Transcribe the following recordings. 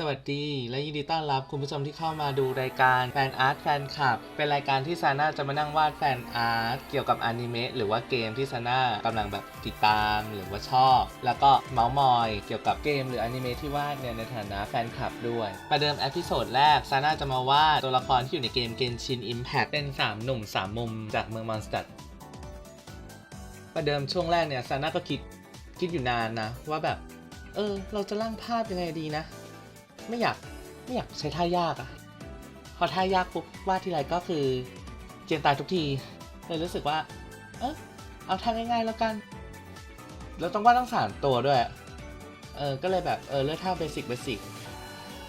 สวัสดี และยินดีต้อนรับคุณผู้ชมที่เข้ามาดูรายการแฟนอาร์ตแฟนคลับ เป็นรายการที่ซาน่าจะมานั่งวาดแฟนอาร์ตเกี่ยวกับอนิเมะหรือว่าเกมที่ซาน่ากำลังแบบติดตามหรือว่าชอบ แล้วก็เมาส์มอยเกี่ยวกับเกมหรืออนิเมะที่วาดเนี่ยในฐานะแฟนคลับด้วย ประเดิมเอพิโซดแรกซาน่าจะมาวาดตัวละครที่อยู่ในเกม Genshin Impact เป็น3หนุ่ม3มุมจากเมืองมอนสเตอร์ประเดิมช่วงแรกเนี่ยซาน่าก็คิดคิดอยู่นานนะว่าแบบเออเราจะร่างภาพยังไงดีนะ ไม่อยากไม่อยากใช้ท่ายากอะพอท่ายากปุ๊บวาดทีไรก็คือเจียนตายทุกทีเลยรู้สึกว่า เออเอาท่าง่ายๆแล้วกัน แล้วต้องวาดต้องสามตัวด้วย เออก็เลยแบบเออเลือกท่าเบสิกเบสิก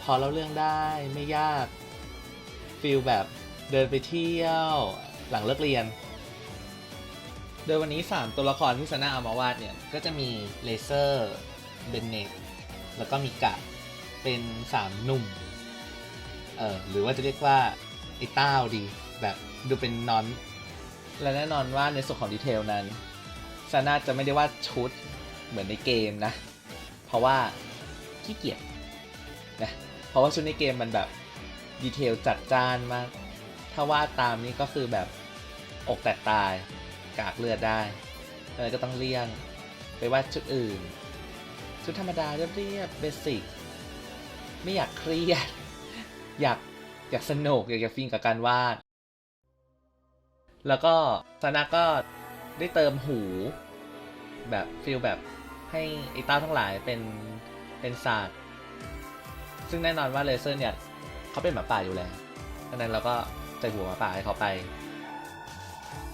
พอเราเรื่องได้ไม่ยากฟิลแบบเดินไปเที่ยวหลังเลิกเรียน โดยวันนี้ 3 ตัวละครที่ซาน่าเอามาวาดเนี่ย ก็จะมีเลเซอร์เบนเนตแล้วก็มีกะ เป็น3หนุ่ม เออหรือว่าจะเรียกว่าไอ้ต้าดี แบบดูเป็นนอน และแน่นอนว่าในส่วนของดีเทลนั้นซาน่าจะไม่ได้วาดชุดเหมือนในเกมนะ เพราะว่าขี้เกียจนะเพราะว่าชุดในเกมมันแบบดีเทลจัดจ้านมาก ถ้าวาดตามนี้ก็คือแบบอกแตกตายกากเลือดได้เลยก็ต้องเลี่ยง ไปวาดชุดอื่น ชุดธรรมดาเรียบๆเบสิก ไม่อยากเครียด อยากอยากสนุกอยากอยากฟินกับการวาด แล้วก็ซานะก็ได้เติมหู แบบฟิลแบบให้ไอ้ต้าทั้งหลายเป็นเป็นศาสตร์ซึ่งแน่นอนว่าเลเซอร์เนี่ยเขาเป็นหมาป่าอยู่แล้วดังนั้นเราก็ใส่หัวหมาป่าให้เขาไป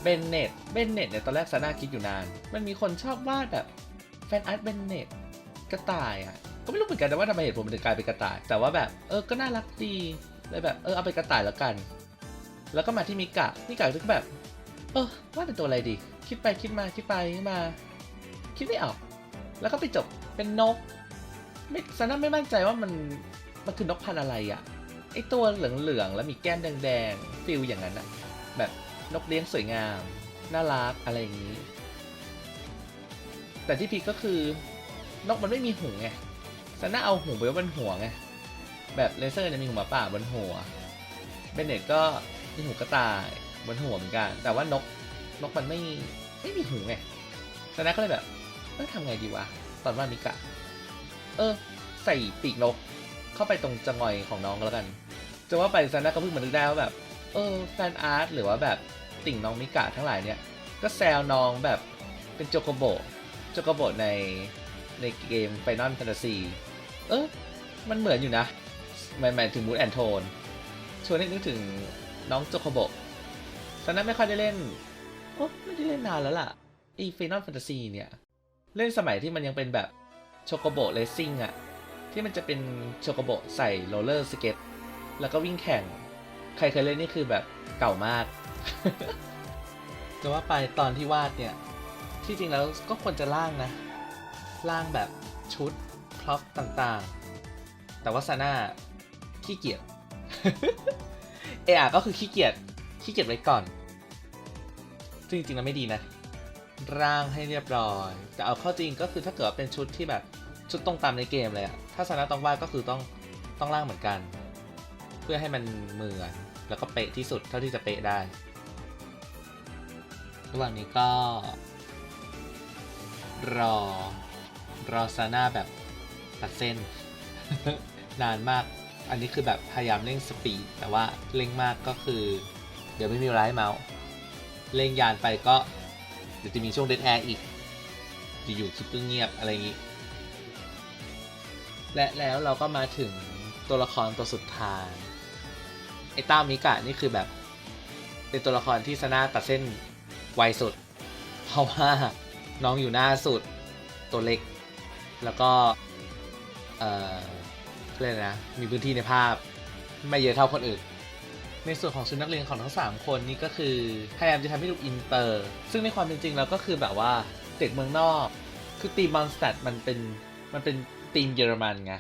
เบนเน็ตเบนเน็ตเนี่ยตอนแรกซาน่าคิดอยู่นาน มันมีคนชอบวาดแบบแฟนอาร์ตเบนเน็ตกระต่ายอะ ก็ไม่รู้เหมือนกันนะว่าทำไมเหตุผลมันถึงกลายเป็นกระต่าย แต่ว่าแบบเออก็น่ารักดีเลยแบบเออเอาเป็นกระต่ายแล้วกัน แล้วก็มาที่มิกะมิกะก็แบบ เออว่าเป็นตัวอะไรดี คิดไปคิดมาคิดไปคิดมา คิดไม่ออก แล้วก็ไปจบเป็นนก ไม่ซาน่าไม่มั่นใจว่ามันมันคือนกพันธุ์อะไรอะไอตัวเหลืองๆแล้วมีแก้มแดงๆฟิลอย่างนั้นอะแบบนกเลี้ยงสวยงาม น่ารักอะไรอย่างนี้ แต่ที่พีคก็คือนกมันไม่มีหูไง ซาน่าเอาหูไปไว้บนหัวไง แบบเลเซอร์เนี่ยมีหูหมาป่าบนหัว เบนเน็ตก็มีหูกระต่ายบนหัวเหมือนกัน แต่ว่านกนกมันไม่ไม่มีหูไงซาน่าก็เลยแบบเออทำไงดีวะ ตอนว่ามิกะ เออ ใส่ปีกนก เข้าไปตรงจงอยของน้องก็แล้วกันจะว่าไปซาน่าก็เพิ่งมานึกได้ว่าแบบ เออแฟนอาร์ตหรือว่าแบบติ่งน้องมิกะทั้งหลายเนี่ย ก็แซวน้องแบบเป็นโจโกโบโจโกโบในในเกม Final Fantasy เออมันเหมือนอยู่นะหมายหมายถึงมูดแอนโทนชวนให้นึกถึงน้องโจโกโบตอนนั้นไม่ค่อยได้เล่นโอ้ไม่ได้เล่นนานแล้วล่ะอ้ Final Fantasy เนี่ย เล่นสมัยที่มันยังเป็นแบบโชโกโบเลสซิ่งอะที่มันจะเป็นโชโกโบใส่โรลเลอร์สเก็ตแล้วก็วิ่งแข่ง ใครเคยเล่นนี่คือแบบเก่ามาก จะว่าไปตอนที่วาดเนี่ย ที่จริงแล้วก็ควรจะล่างนะ ล่างแบบชุด พร็อพต่างๆ แต่ว่าซาน่าขี้เกียจ เออาก็คือขี้เกียจ ขี้เกียจไว้ก่อน ซึ่งจริงๆแล้วไม่ดีนะ ร่างให้เรียบร้อย แต่เอาเข้าจริงก็คือถ้าเกิดเป็นชุดที่แบบชุดตรงตามในเกมเลยอะถ้าซาน่าต้องวาดก็คือต้องต้องร่างเหมือนกัน เพื่อให้มันเหมือนแล้วก็เป๊ะที่สุดเท่าที่จะเป๊ะได้ ระหว่างนี้ก็ รอ รอซาน่าแบบ ตัดเส้น นานมาก อันนี้คือแบบพยายามเร่งสปีด แต่ว่าเร่งมากก็คือ เดี๋ยวไม่มีเวลาให้เมาส์ เร่งยานไปก็ เดี๋ยวจะมีช่วงเดดแอร์อีกจะอยู่คลิปเงียบอะไรอย่างนี้ และแล้วเราก็มาถึงตัวละครตัวสุดท้ายไอ้ต้ามิกะนี่คือแบบเป็นตัวละครที่ซาน่าตัดเส้นไวสุด เพราะว่าน้องอยู่หน้าสุดตัวเล็ก แล้วก็ เออเรียกนะมีพื้นที่ในภาพไม่เยอะเท่าคนอื่น ในส่วนของชุดนักเรียนของทั้ง 3 คนนี่ก็คือพยายามจะทำให้ดูอินเตอร์ ซึ่งในความเป็นจริงแล้วก็คือแบบว่าเด็กเมืองนอก คือทีมมอนสเตดมันเป็นมันเป็นทีมเยอรมันไง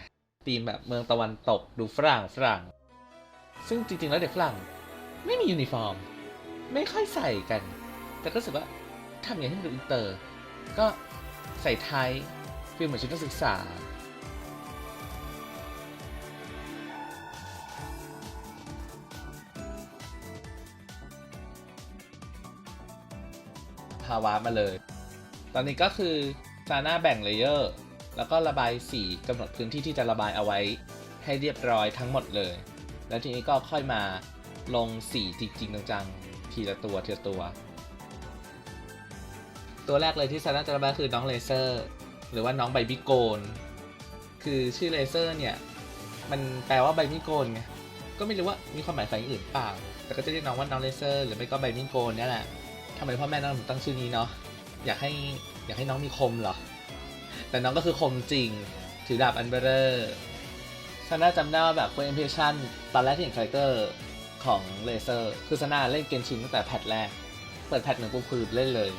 ทีมแบบเมืองตะวันตกดูฝรั่งฝรั่ง ซึ่งจริงๆแล้วเด็กฝรั่งไม่มียูนิฟอร์ม ไม่ค่อยใส่กัน แต่ก็รู้สึกว่าทำอย่างให้มันดูอินเตอร์ ก็ใส่ไทยฟีลเหมือนชุดนักศึกษาาวาร์ปมาเลย ตอนนี้ก็คือซาน่าแบ่งเลเยอร์แล้วก็ระบายสีกำหนดพื้นที่ที่จะระบายเอาไว้ให้เรียบร้อยทั้งหมดเลย แล้วทีนี้ก็ค่อยมาลงสีจริงๆจังๆทีละตัวทีละตัว ตัวแรกเลยที่ซาน่าจะระบายคือน้องเลเซอร์ หรือว่าน้องใบบิโกน คือชื่อเลเซอร์เนี่ย มันแปลว่าใบมีดโกนไง ก็ไม่รู้ว่ามีความหมายอะไรอื่นเปล่า แต่ก็จะเรียกน้องว่าน้องเลเซอร์ หรือไม่ก็ใบมีดโกนนี่แหละำไมพ่อแม่น้องถึงตั้งชื่อนี้เนาะอยากให้อยากให้น้องมีคมเหรอ แต่น้องก็คือคมจริง ถือดาบอันเบอร์เรอร์ซาน่าจำได้ว่าแบบเฟอร์อิมเพรสชั่นตอนแรกที่เห็นคาแรคเตอร์ของเลเซอร์ คือซาน่าเล่นเกมชินตั้งแต่แพทแรก เปิดแพทหนึ่งปุ๊บคือเล่นเลย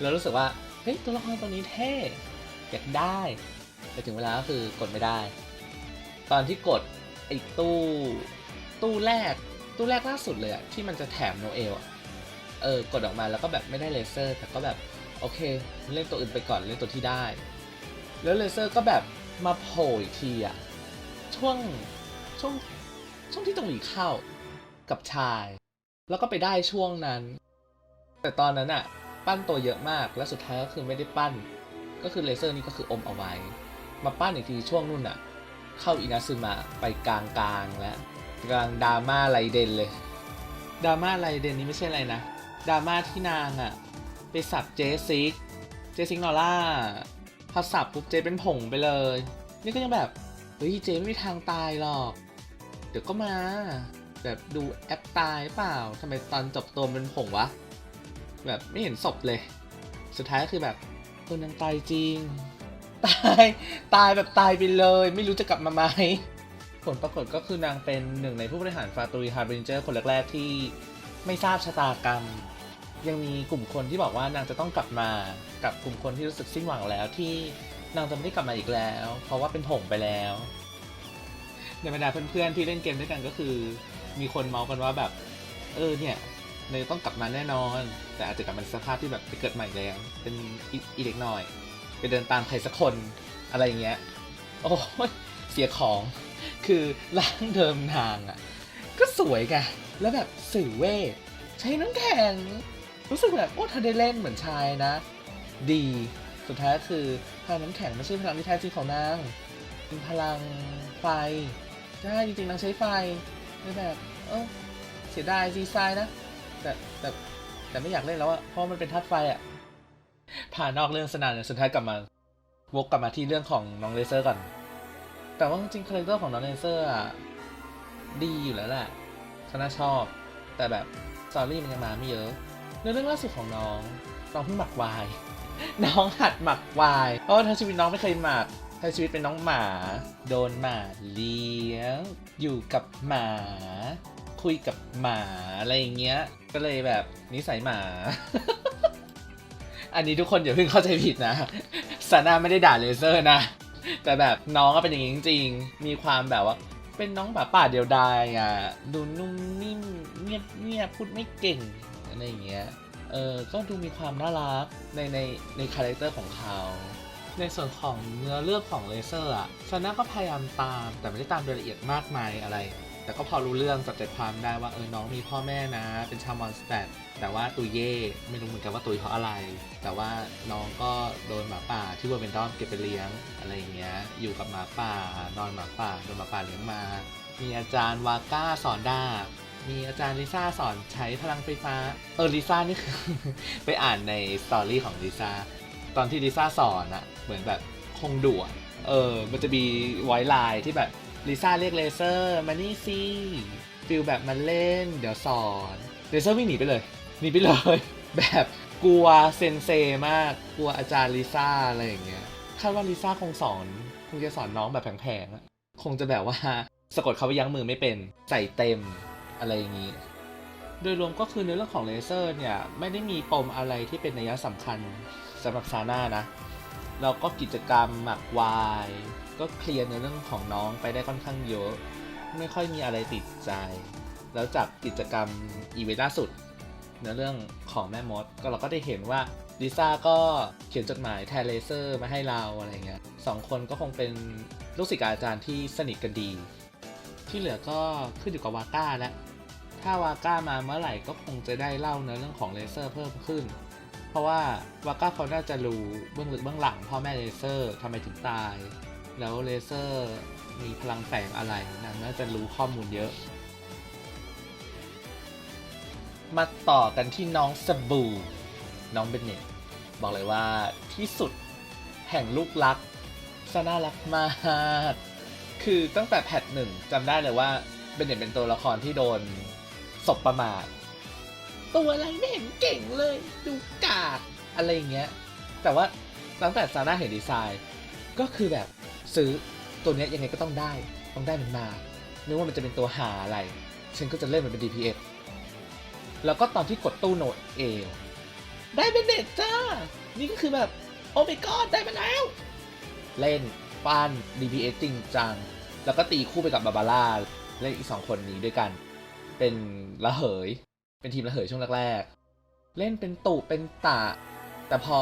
แล้วรู้สึกว่า เฮ้ย ตัวละครตัวนี้เท่ อยากได้ แต่ถึงเวลาก็คือกดไม่ได้ ตอนที่กดไอ้ตู้ ตู้แรก ตู้แรกล่าสุดเลยอะที่มันจะแถมโนเอลอะ เออกดออกมาแล้วก็แบบไม่ได้เลเซอร์ แต่ก็แบบโอเคเล่นตัวอื่นไปก่อนเล่นตัวที่ได้ แล้วเลเซอร์ก็แบบมาโผล่อีกทีอะช่วงช่วงช่วงที่ตรงหลีเข้ากับชาย แล้วก็ไปได้ช่วงนั้น แต่ตอนนั้นอะปั้นตัวเยอะมากและสุดท้ายก็คือไม่ได้ปั้น ก็คือเลเซอร์นี่ก็คืออมเอาไว้ มาปั้นอีกทีช่วงนู่นอะเข้าอินาซึมะไปกลางกลางแล้วกลางดราม่าไรเดนเลยดราม่าไรเดนนี้ไม่ใช่อะไรนะ ดราม่าที่นางอะไปสับเจซิก เจซิกนอร่าพอสับปุ๊บเจเป็นผงไปเลย นี่ก็ยังแบบ เฮ้ยเจไม่มีทางตายหรอก เดี๋ยวก็มา แบบดูแอปตายเปล่าทำไมตอนจบตัวมันเป็นผงวะ แบบไม่เห็นศพเลย สุดท้ายก็คือแบบเออนางตายจริง ตาย ตายแบบตายไปเลย ไม่รู้จะกลับมาไหมผลปรากฏก็คือนางเป็นหนึ่งในผู้บริหารฟาตูริฮาร์บินเจอร์คนแรกๆที่ ไม่ทราบชะตากรรม ยังมีกลุ่มคนที่บอกว่านางจะต้องกลับมากับกลุ่มคนที่รู้สึกสิ้นหวังแล้วที่นางจะไม่ได้กลับมาอีกแล้ว เพราะว่าเป็นผงไปแล้ว ในบรรดาเพื่อนๆที่เล่นเกมด้วยกันก็คือ มีคนเมาส์กันว่าแบบ เออเนี่ยเนยต้องกลับมาแน่นอน แต่อาจจะกลับมาในสภาพที่แบบไปเกิดใหม่แล้วเป็นอีเด็กหน่อย ไปเดินตามใครสักคนอะไรอย่างเงี้ย โอ้เสียของคือร่างเดิมนางอะ่ะ ก็สวยไงแล้วแบบสื่อเวทใช้น้ำแข็ง รู้สึกแบบโอ้เธอได้เล่นเหมือนชายนะ ดี สุดท้ายก็คือพลังน้ำแข็งไม่ใช่พลังที่แท้จริงของนางเป็นพลังไฟใช่จริงๆนางใช้ไฟเลยแบบ เออเสียดายดีไซน์นะ แต่แต่แต่ไม่อยากเล่นแล้วอะเพราะมันเป็นธาตุไฟอะผ่านนอกเรื่องสนานเนี่ยสุดท้ายกลับมาวกกลับมาที่เรื่องของน้องเลเซอร์ก่อน แต่ว่าจริงๆคาแรคเตอร์ของน้องเลเซอร์อะ ดีอยู่แล้วแหละฉันน่าชอบ แต่แบบสตอรี่มันยังมาไม่เยอะในเรื่องล่าสุดของน้องน้องเพิ่งหมักวาย น้องหัดหมักวายเพราะทั้งชีวิตน้องไม่เคยหมักทั้งชีวิตเป็นน้องหมา โดนหมาเลี้ยง อยู่กับหมา คุยกับหมาอะไรอย่างเงี้ย ก็เลยแบบนิสัยหมา อันนี้ทุกคนอย่าเพิ่งเข้าใจผิดนะซาน่าไม่ได้ด่าเลเซอร์นะ แต่แบบน้องก็เป็นอย่างนี้จริงๆ มีความแบบว่า เป็นน้องแบบป่าเดียวดายอะ ดูนุ่มนิ่มเงียบเงียบพูดไม่เก่งอะไรอย่างเงี้ย เออ ก็ดูมีความน่ารักในในในคาแรคเตอร์ของเขาในส่วนของเนื้อเรื่องของเลเซอร์อะซาน่าก็พยายามตามแต่ไม่ได้ตามรายละเอียดมากมายอะไร แต่ก็พอรู้เรื่องจับใจความได้ว่าเออน้องมีพ่อแม่นะ เป็นชาวมอนสเตดแต่ว่าตุยเย่ไม่รู้เหมือนกันว่าตุยเพราะอะไร แต่ว่าน้องก็โดนหมาป่าที่เวอร์เบนดอมเก็บไปเลี้ยงอะไรอย่างเงี้ยอยู่กับหมาป่านอนหมาป่าโดนหมาป่าเลี้ยงมา มีอาจารย์วาก้าสอนดาบมีอาจารย์ลิซ่าสอนใช้พลังไฟฟ้า เออลิซ่านี่คือ ไปอ่านในสตอรี่ของลิซ่าตอนที่ลิซ่าสอนอะเหมือนแบบคงดุอะเออมันจะมีไวไลน์ที่แบบ ลิซ่าเรียกเลเซอร์มานี่สิฟิลแบบมาเล่น เดี๋ยวสอนเลเซอร์วิ่งหนีไปเลยหนีไปเลย แบบกลัวเซนเซมากกลัวอาจารย์ลิซ่าอะไรอย่างเงี้ยคาดว่าลิซ่าคงสอนคงจะสอนน้องแบบแผงๆอะคงจะแบบว่าสะกดเขาไปยั้งมือไม่เป็นใส่เต็มอะไรอย่างงี้ โดยรวมก็คือในเรื่องของเลเซอร์เนี่ย ไม่ได้มีปมอะไรที่เป็นนัยสำคัญสำหรับซาน่านะแล้วก็กิจกรรมหมักวาย ก็เคลียร์ในเรื่องของน้องไปได้ค่อนข้างเยอะ ไม่ค่อยมีอะไรติดใจ แล้วจากกิจกรรมอีเวนต์ล่าสุดในเรื่องของแม่มดก็เราก็ได้เห็นว่าลิซ่าก็เขียนจดหมายแทนเลเซอร์มาให้เราอะไรเงี้ยสองคนก็คงเป็นลูกศิษย์อาจารย์ที่สนิทกันดี ที่เหลือก็ขึ้นอยู่กับวาก้าแล้วถ้าวาก้ามาเมื่อไหร่ก็คงจะได้เล่าเนื้อเรื่องของเลเซอร์เพิ่มขึ้น เพราะว่าวาก้าเขาน่าจะรู้เบื้องลึกเบื้องหลังพ่อแม่เลเซอร์ทำไมถึงตาย แล้วเลเซอร์มีพลังแฝงอะไรนางน่าจะรู้ข้อมูลเยอะ มาต่อกันที่น้องสบู่น้องเบนเน็ตบอกเลยว่าที่สุดแห่งลูกรักซาน่ารักมากคือตั้งแต่แพทหนึ่งจำได้เลยว่าเบนเน็ตเป็นตัวละครที่โดนศพประมาทตัวอะไรไม่เห็นเก่งเลยดูกากอะไรอย่างเงี้ย แต่ว่าตั้งแต่ซาน่าเห็นดีไซน์ ก็คือแบบ ซื้อตัวเนี้ยยังไงก็ต้องได้ ต้องได้มันมาไม่ว่ามันจะเป็นตัวหาอะไร ฉันก็จะเล่นมันเป็น DPS แล้วก็ตอนที่กดตู้โนดเอลได้เป็นเน็ตจ้า นี่ก็คือแบบ โอ้ my god ได้มาแล้ว เล่นฟัน DPS จริงจัง แล้วก็ตีคู่ไปกับบาบาร่าเล่นอีกสองคนนี้ด้วยกัน เป็นละเหย เป็นทีมละเหยช่วงแรกๆ เล่นเป็นตุเป็นตะ แต่พอ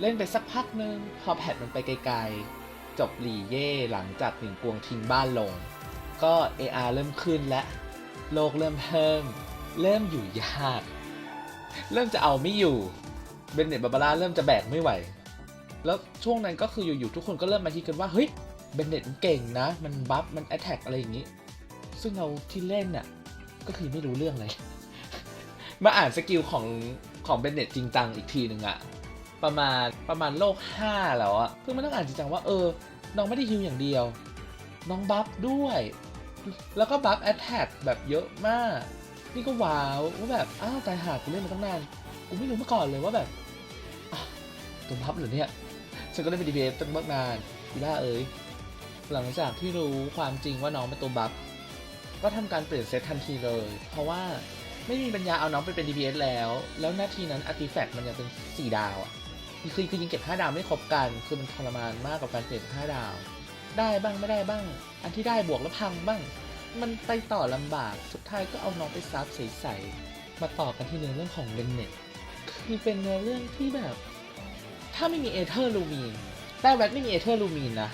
เล่นไปสักพักนึง พอแพทมันไปไกลๆ จบหลีเย่หลังจากหนิงกวงทิ้งบ้านลง ก็ AR เริ่มขึ้นและโลกเริ่มเพิ่ม เริ่มอยู่ยาก เริ่มจะเอาไม่อยู่เบนเน็ตบาบาร่าเริ่มจะแบกไม่ไหว แล้วช่วงนั้นก็คืออยู่ๆทุกคนก็เริ่มมาคิดกันว่าเฮ้ยเบนเน็ตมันเก่งนะ มันบัฟมันแอตแทกอะไรอย่างนี้ ซึ่งเราที่เล่นน่ะก็คือไม่รู้เรื่องเลย มาอ่านสกิลของของเบนเน็ตจริงจังอีกทีหนึ่งอะประมาณประมาณโลก5แล้วอะเพิ่งมานั่งอ่านจริงจังว่าเออ น้องไม่ได้ฮิวอย่างเดียว น้องบัฟด้วย แล้วก็บัฟแอตแทกแบบเยอะมาก นี่ก็ว้าวว่าแบบ อ้าวตายหากูเล่นมาตั้งนาน กูไม่รู้มาก่อนเลยว่าแบบตัวบัฟเหรอเนี่ย ฉันก็เล่นเป็นดีเตั้งนานอีล่าเอ้ยหลังจากที่รู้ความจริงว่าน้องเป็นตัวบัฟก็ทำการเปลี่ยนเซตทันทีเลย เพราะว่าไม่มีปัญญาเอาน้องไปเป็น DPS แล้ว แล้วนาทีนั้นอาร์ติแฟกต์มันยังเป็น 4 ดาวอะ คือคือยิงเก็บ 5 ดาวไม่ครบกัน คือมันทรมานมากกับการเปลี่ยน5ดาว ได้บ้างไม่ได้บ้าง อันที่ได้บวกแล้วพังบ้าง มันไปต่อลำบาก สุดท้ายก็เอาน้องไปซับใสๆมาต่อกันที่เนื้อเรื่องของเบนเน็ตคือเป็นเนื้อเรื่องที่แบบ ถ้าไม่มีเอเธอร์ลูมีนแต่แวดไม่มีเอเธอร์ลูมีนนะ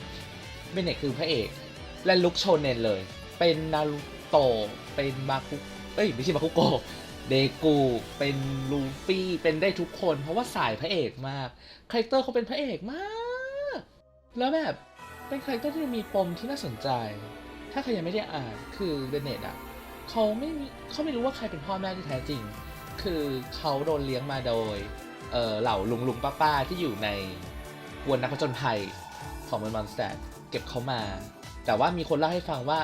เบนเน็ตคือพระเอก และลุกโชเนนเลย เป็นนารูโตะ เป็นบาคุ เอ้ยไม่ใช่บาคุโก เดกูเป็นลูฟี่เป็นได้ทุกคน เพราะว่าสายพระเอกมากคาแรคเตอร์เขาเป็นพระเอกมาก แล้วแบบเป็นคาแรคเตอร์ที่มีปมที่น่าสนใจ ถ้าใครยังไม่ได้อ่านคือเบนเนตอะเขาไม่เขาไม่รู้ว่าใครเป็นพ่อแม่ที่แท้จริง คือเขาโดนเลี้ยงมาโดยเออเหล่าลุงลุงป้าป้าที่อยู่ในกวนนักผจญภัยของมืองมอนสเตดเก็บเขามา แต่ว่ามีคนเล่าให้ฟังว่า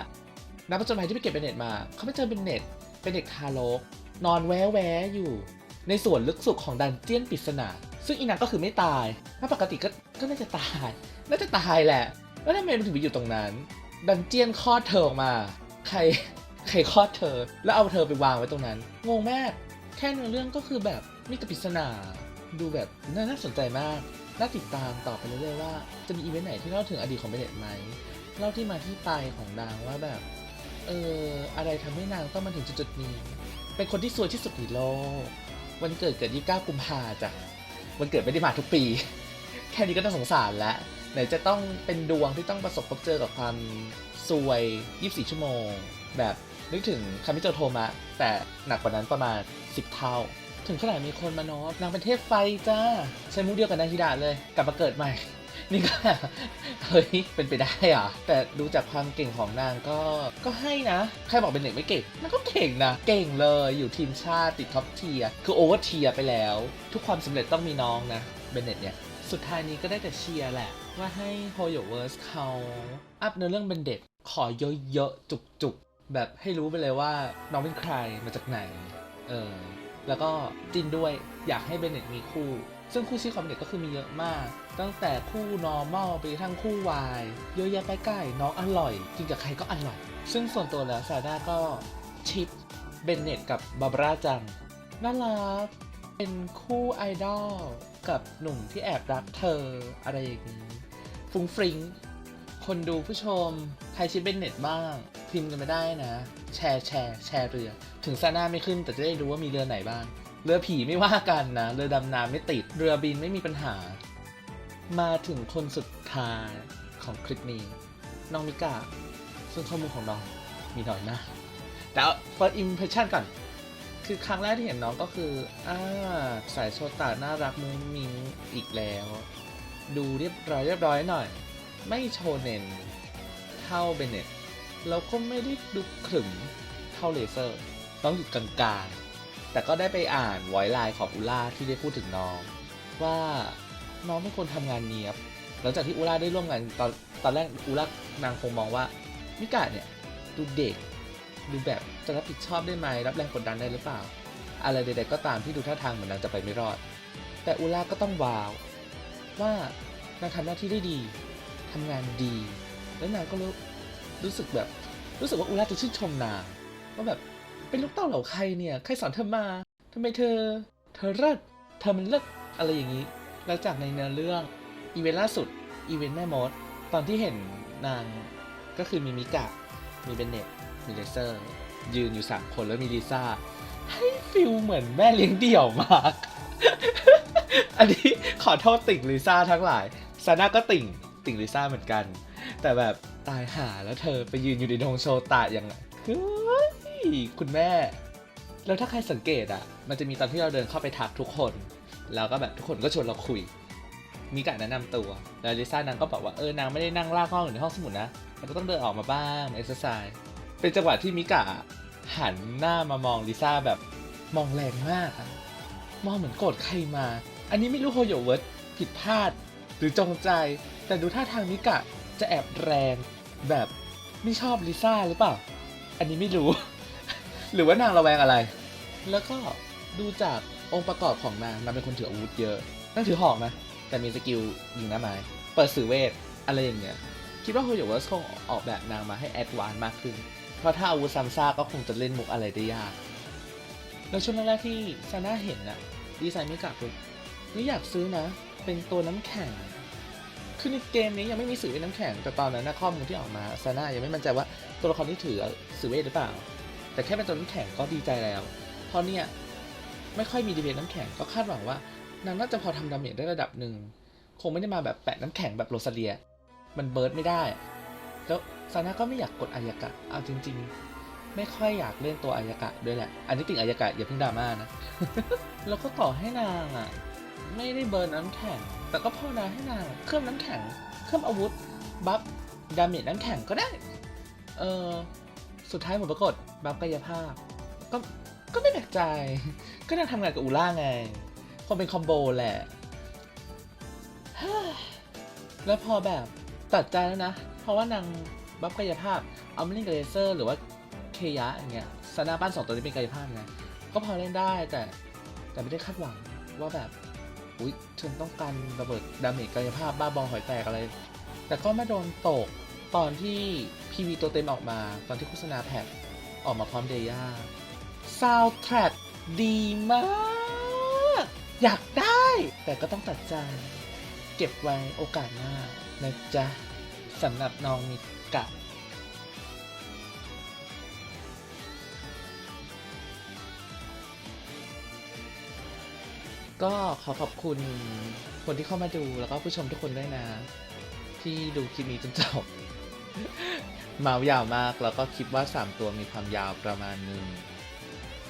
นักผจญภัยที่ไปเก็บเบนเนตมาเขาไปเจอเบนเนตเป็นเด็กทารก นอนแวแวอยู่ ในส่วนลึกสุดของดันเจียนปริศนา ซึ่งอีนังก็คือไม่ตาย ถ้าปกติก็ก็น่าจะตาย น่าจะตายแหละ แล้วทำไมมันถึงไปอยู่ตรงนั้น ดันเจียนคลอดเธอออกมา ใครใครคลอดเธอ แล้วเอาเธอไปวางไว้ตรงนั้น งงมาก แค่เนื้อเรื่องก็คือแบบมีแต่ปริศนา ดูแบบน่าสนใจมาก น่าติดตามต่อไปเรื่อยๆว่า จะมีอีเวนต์ไหนที่เล่าถึงอดีตของเบเน็ตไหม เล่าที่มาที่ไปของนางว่าแบบ เอออะไรทำให้นางต้องมาถึงจุดๆนี้ เป็นคนที่สวยที่สุดในโลก วันเกิดเกิด 29 กุมภาจ้ะ วันเกิดไม่ได้มาทุกปี แค่นี้ก็ต้องสงสารแล้ว ไหนจะต้องเป็นดวงที่ต้องประสบพบเจอกับความซวย 24 ชั่วโมง แบบนึกถึงคามิโจโทมะ แต่หนักกว่านั้นประมาณ 10 เท่า ถึงขนาดมีคนมาโน้ตนางเป็นเทพไฟจ้าใช้มุกเดียวกับนาฮิดะเลย กลับมาเกิดใหม่ นี่ก็เฮ้ยเป็นไปได้อะแต่ดูจากความเก่งของนางก็ก็ให้นะ ใครบอกเป็นเด็กไม่เก่งนางก็เก่งนะเก่งเลยอยู่ทีมชาติติดท็อปเทียคือโอเวอร์เทียไปแล้ว ทุกความสำเร็จต้องมีน้องนะเบนเน็ตเนี่ยสุดท้ายนี้ก็ได้แต่เชียร์แหละ ว่าให้โฮโยเวิร์สเขาอัพเนื้อเรื่องเบนเด็ตขอเยอะๆจุกๆ แบบให้รู้ไปเลยว่าน้องเป็นใครมาจากไหนเออแล้วก็จินด้วยอยากให้เบนเน็ตมีคู่ ซึ่งคู่ชีพของเบนเน็ตก็คือมีเยอะมาก ตั้งแต่คู่ normal ไปทั้งคู่วายเยอะแยะไปใกล้น้องอร่อยกินกับใครก็อร่อย ซึ่งส่วนตัวแล้วซาด้าก็ชิปเบนเน็ตกับบาบาร่าจังน่ารักเป็นคู่ไอดอลกับหนุ่มที่แอบรักเธออะไรอย่างนี้ฟุงฟริงคนดูผู้ชม ใครชิปเบนเน็ตบ้าง พิมพ์กันมาได้นะ แชร์แชร์แชร์เรือ ถึงซาน่าไม่ขึ้นแต่จะได้รู้ว่ามีเรือไหนบ้าง เรือผีไม่ว่ากันนะ เรือดำน้ำไม่ติด เรือบินไม่มีปัญหา มาถึงคนสุดท้ายของคลิปนี้ น้องมิกาซึ่งข้อมูลของน้องมีน้อยมากแต่ first impression ก่อน คือครั้งแรกที่เห็นน้องก็คือ อ่า สายโชตาน่ารักมุ้งมิ้งอีกแล้ว ดูเรียบร้อยเรียบร้อยหน่อย ไม่โชเนนเท่าเบเน็ตแล้วก็ไม่ได้ดูขรึมเท่าเลเซอร์ ต้องอยู่กลางๆ แต่ก็ได้ไปอ่านไวไลน์ของอุล่าที่ได้พูดถึงน้อง ว่าน้องเป็นคนทำงานเนียบหลังจากที่อุล่าได้ร่วมงานตอนตอนแรกอุล่านางคงมองว่ามิกะเนี่ยดูเด็กดูแบบจะรับผิดชอบได้ไหมรับแรงกดดันได้หรือเปล่า อะไรใดๆก็ตามที่ดูท่าทางเหมือนนางจะไปไม่รอด แต่อุล่าก็ต้องว้าวว่านางทำหน้าที่ได้ดีทำงานดี แล้วนางก็รู้รู้สึกแบบรู้สึกว่าอุล่าจะชื่นชมนางว่าแบบ เป็นลูกเต้าเหล่าใครเนี่ย ใครสอนเธอมา ทำไมเธอ เธอเลิศเธอมันเลิศอะไรอย่างนี้แล้วจากในเนื้อเรื่อง อีเวนต์ล่าสุด อีเวนต์แม่มด ตอนที่เห็นนางก็คือมีมิกะ มีเบนเน็ต มีเลเซอร์ ยืนอยู่สามคนแล้วมีลิซ่า ให้ฟิลเหมือนแม่เลี้ยงเดี่ยวมาก อันนี้ขอโทษติ่งลิซ่าทั้งหลาย ซาน่าก็ติ่ง ติ่งลิซ่าเหมือนกัน แต่แบบตายหาแล้วเธอไปยืนอยู่ในดงโชตะยังไงเฮ้ย คุณแม่ แล้วถ้าใครสังเกตอะมันจะมีตอนที่เราเดินเข้าไปทักทุกคน แล้วก็แบบทุกคนก็ชวนเราคุย มีการแนะนำตัว แล้วลิซ่านางก็บอกว่าเออนางไม่ได้นั่งลากห้องอยู่ในห้องสมุดนะ มันก็ต้องเดินออกมาบ้างเอ็กซ์ไซส์เป็นจังหวะที่มิกะหันหน้ามามองลิซ่าแบบมองแรงมากอะมองเหมือนโกรธใครมา อันนี้ไม่รู้โฮโยเวิร์ดผิดพลาด หรือจงใจ แต่ดูท่าทางมิกะจะแอบแรงแบบไม่ชอบลิซ่าหรือเปล่า อันนี้ไม่รู้ หรือว่านางระแวงอะไร แล้วก็ดูจากองค์ประกอบของนางนางเป็นคนถืออาวุธเยอะนางถือหอกนะ แต่มีสกิลยิงหน้าไม้เปิดสื่อเวทอะไรอย่างเงี้ย คิดว่าโฮโยเวิร์สคงออกแบบนางมาให้แอดวานมากขึ้น เพราะถ้าอาวุธซัมซ่าก็คงจะเล่นมุกอะไรได้ยาก แล้วช่วงแรกๆที่ซาน่าเห็นน่ะดีไซน์มิกะปุ๊บนี่อยากซื้อนะ เป็นตัวน้ำแข็ง คือในเกมนี้ยังไม่มีสื่อเวทน้ำแข็ง แต่ตอนนั้นนะข้อมูลที่ออกมาซาน่ายังไม่มั่นใจว่าตัวละครที่ถือสื่อเวทหรือเปล่า แต่แค่เป็นตัวน้ำแข็งก็ดีใจแล้ว เพราะเนี่ยไม่ค่อยมีดีเวทน้ำแข็งก็คาดหวังว่านางน่าจะพอทำดาเมจได้ระดับหนึ่ง คงไม่ได้มาแบบแปะน้ำแข็งแบบโรซาเลีย มันเบิร์ดไม่ได้ แล้วซาน่าก็ไม่อยากกดอายากะ เอาจริง ๆ ไม่ค่อยอยากเล่นตัวอายากะด้วยแหละ อันนี้ติ่งอายากะอย่าเพิ่งดราม่านะ แล้วก็ต่อให้นางอะไม่ได้เบิร์นน้ำแข็ง แต่ก็ภาวนาให้นางเครื่องน้ำแข็ง เครื่องอาวุธ บัฟ ดาเมจน้ำแข็งก็ได้ เออ สุดท้ายผลปรากฏบัฟกายภาพ ก็ก็ไม่แปลกใจ ก็นางทำงานกับอูล่าไงคงเป็นคอมโบแหละ แล้วพอแบบตัดใจแล้วนะ เพราะว่านางบัฟกายภาพเอามาเล่นกับเลเซอร์หรือว่าเคยะอย่างเงี้ยซานาบ้านสองตัวนี้เป็นกายภาพไงก็พอเล่นได้แต่แต่ไม่ได้คาดหวังว่าแบบอุ๊ยฉันต้องการระเบิดดาเมจกายภาพบ้าบอหอยแตกอะไร แต่ก็ไม่โดนตกตอนที่ พีวีตัวเต็มออกมา ตอนที่โฆษณาแพทออกมาพร้อมเดย่าซาวด์แทร็กดีมาก อยากได้ แต่ก็ต้องตัดใจ เก็บไว้โอกาสหน้านะจ๊ะสำหรับน้องมิกะก็ขอขอบคุณคนที่เข้ามาดูแล้วก็ผู้ชมทุกคนด้วยนะ ที่ดูคลิปนี้จนจบ เมายาวมากแล้วก็คิดว่า 3 ตัวมีความยาวประมาณหนึ่ง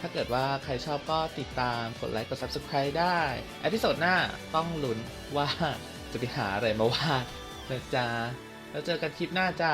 ถ้าเกิดว่าใครชอบก็ติดตามกดไลค์กด Subscribe ได้อพิโซดหน้าต้องลุ้นว่าจะไปหาอะไรมาวาดนะจ๊ะแล้วเจอกันคลิปหน้าจ้า